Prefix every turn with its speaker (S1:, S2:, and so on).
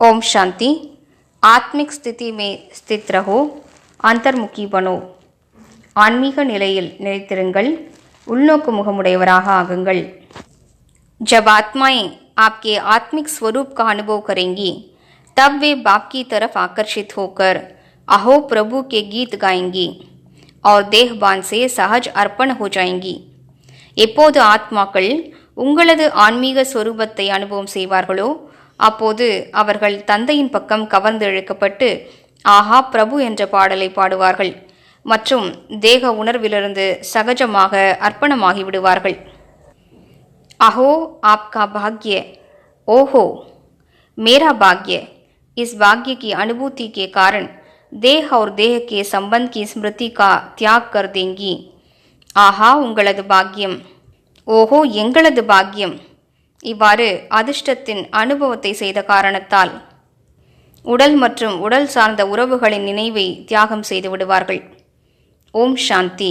S1: ओम शांति ஆத்மிக் ஸ்திதி மே ஸ்தித் ரஹோ அந்தர்முகி பனோ ஆன்மீக நிலையில் நிலைத்திருங்கள் உள்நோக்கு முகமுடையவராக ஆகுங்கள் जब आत्माएं आपके आत्मिक स्वरूप का अनुभव करेंगी तब वे बाप की तरफ आकर्षित होकर अहो प्रभु के गीत गाएंगी और देहबान से सहज अर्पण हो जाएंगी எப்போது ஆத்மாக்கள் உங்களது ஆன்மீக ஸ்வரூபத்தை அனுபவம் செய்வார்களோ அப்போது அவர்கள் தந்தையின் பக்கம் கவர்ந்து இழுக்கப்பட்டு ஆஹா பிரபு என்ற பாடலை பாடுவார்கள் மற்றும் தேக உணர்விலிருந்து சகஜமாக அர்ப்பணமாகி விடுவார்கள் अहो आपका भाग्य ओहो मेरा भाग्य इस भाग्य की अनुभूति के कारण देह और देह के संबंध की स्मृति का त्याग कर देंगी ஆஹா உங்களது பாக்கியம் ஓஹோ எங்களது பாக்கியம் இவ்வாறு அதிர்ஷ்டத்தின் அனுபவத்தை செய்த காரணத்தால் உடல் மற்றும் உடல் சார்ந்த உறவுகளின் நினைவை தியாகம் செய்து விடுவார்கள். ஓம் சாந்தி.